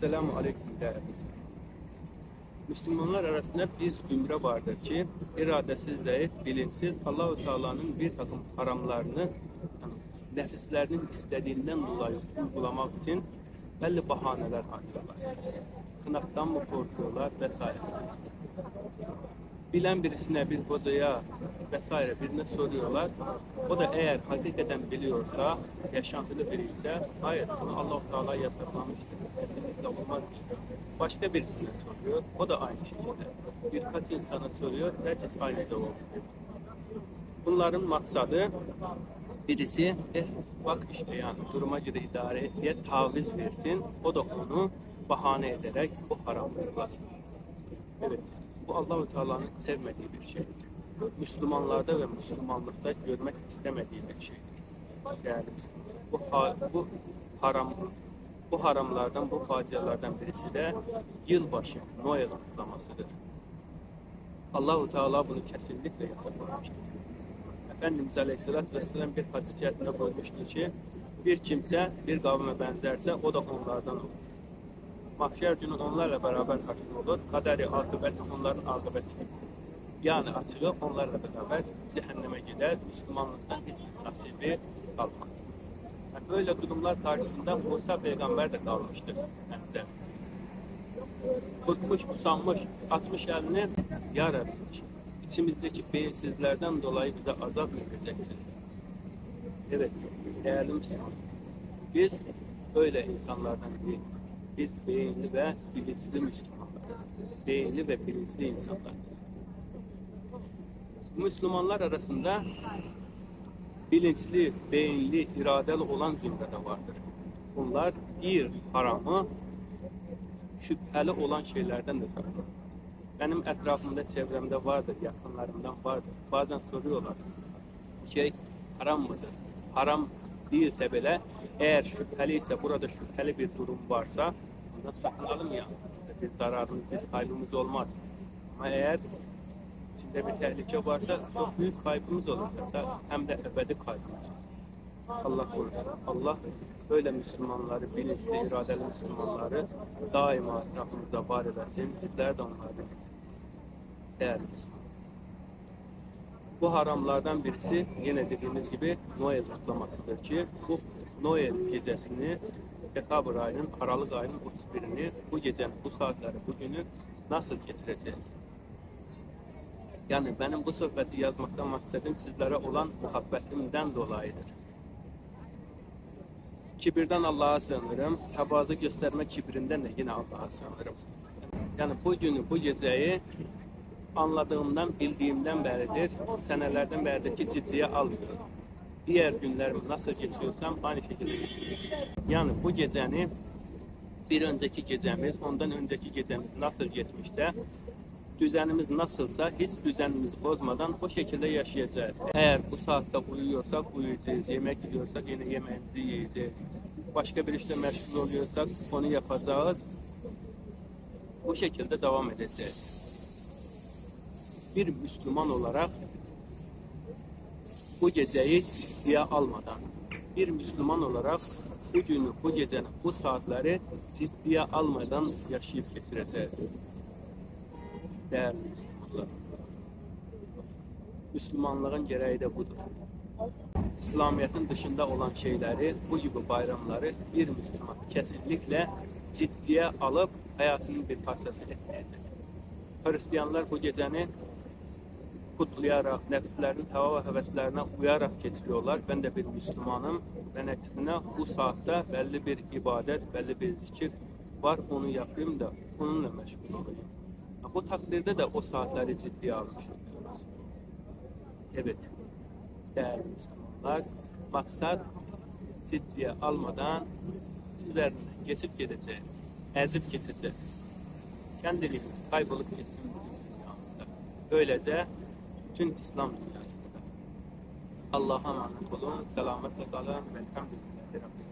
Esselamu Aleyküm değerli Müslümanlar arasında bir zümre vardır ki iradesiz, zayıf, bilinçsiz Allahu Teala'nın bir takım haramlarını yani nefislerinin istediğinden dolayı uygulamak için belli bahaneler arıyorlar. Sınavdan mı korkuyorlar vesaire. Bilen birisine bir hocaya vesaire birine soruyorlar. O da eğer hakikaten biliyorsa, yaşantılı biri ise hayır bunu Allah-u Teala yasaklamıştır. Kesinlikle olmaz diyor. Başka birisine soruyor. O da aynı şekilde. Birkaç insana soruyor. Herkes aynı cevabı. Bunların maksadı birisi eh bak işte yani duruma göre idare diye taviz versin. O da onu bahane ederek haramı uygulasın. Evet. Bu Allahu Teala'nın sevmediği bir şeydir. Müslümanlarda ve Müslümanlıkta görmek istemediği bir şeydir. Yani bu bu haram bu haramlardan, bu facialardan birisi de yılbaşı, Noel kutlamasıdır. Allahu Teala bunu kesinlikle yasaklamıştır. Efendimiz Aleyhisselatü Vesselam bir hadis-i buyurmuştur ki bir kimse bir kavme benzerse o da onlardan olur. Mahşer günü onlarla beraber karşılanır. Kaderi akıbeti onların akıbeti gibi. Yani açığı onlarla beraber cehenneme gider. Müslümanlıktan hiçbir nasibi kalmaz. Yani böyle durumlar karşısında Musa peygamber de kalmıştır. Hem de bıkmış, usanmış, atmış elini Ya Rabbi, beyinsizlerden dolayı bize azap vereceksin. Evet, değerli Müslüman. Biz öyle insanlardan değiliz. Biz beyinli ve bilinçli Müslümanlarız. Beyinli ve bilinçli insanlarız. Müslümanlar arasında bilinçli, beyinli, iradeli olan zümre de vardır. Bunlar bir haramı şüpheli olan şeylerden de saklar. Benim etrafımda, çevremde vardır, yakınlarımdan vardır. Bazen soruyorlar, şey haram mıdır? Haram değilse bile eğer şüpheliyse, burada şüpheli bir durum varsa bundan sakınalım ya. Bir zararımız, bir kaybımız olmaz. Ama eğer içinde bir tehlike varsa çok büyük kaybımız olur. Hatta hem de ebedi kaybımız. Allah korusun. Allah böyle Müslümanları, bilinçli, iradeli Müslümanları daima etrafımızda var edesin. Bizler de onlardan değerli Müslüman. Bu haramlardan birisi yine dediğimiz gibi Noel kutlamasıdır ki bu Noel gecesini Dekabr ayının Aralık ayının 31'ini bu gecenin bu saatleri bugünü nasıl geçireceğiz? Yani benim bu sohbeti yazmaktan maksadım sizlere olan muhabbetimden dolayıdır. Kibirden Allah'a sığınırım. Tevazu gösterme kibrinden de yine Allah'a sığınırım. Yani bu günü, bu geceyi anladığımdan, bildiğimden beridir, senelerden beridir ki ciddiye almıyorum. Diğer günlerimi nasıl geçiyorsam aynı şekilde geçiyorum. Yani bu geceni bir önceki gecemiz, ondan önceki gecemiz nasıl geçmişse düzenimiz nasılsa hiç düzenimizi bozmadan o şekilde yaşayacağız. Eğer bu saatte uyuyorsak uyuyacağız, yemek yiyorsak yine yemeğimizi yiyeceğiz. Başka bir işte meşgul oluyorsak onu yapacağız. Bu şekilde devam edeceğiz. Bir Müslüman olarak bu geceyi ciddiye almadan, bir Müslüman olarak bu günü, bu gecenin, bu saatleri ciddiye almadan yaşayıp geçireceğiz değerli Müslümanlar. Müslümanlığın gereği de budur. İslamiyet'in dışında olan şeyleri, bu gibi bayramları bir Müslüman kesinlikle ciddiye alıp hayatının bir parçası etmeyecek. Hristiyanlar bu geceni kutlayarak, nefslerinin hava ve heveslerine uyarak geçiriyorlar. Ben de bir Müslümanım. Ben aksine bu saatte belli bir ibadet, belli bir zikir var. Onu yapayım da onunla meşgul olayım. Bu takdirde de o saatleri ciddiye almış oluyoruz. Evet, değerli Müslümanlar, maksat ciddiye almadan üzerine geçip gideceğiz, ezip geçeceğiz. Kendiliğimiz kaybolup dünyamızda. Böylece bütün İslam dünyasında. Allah'a emanet olun, selametle kalın, velhamdülillahi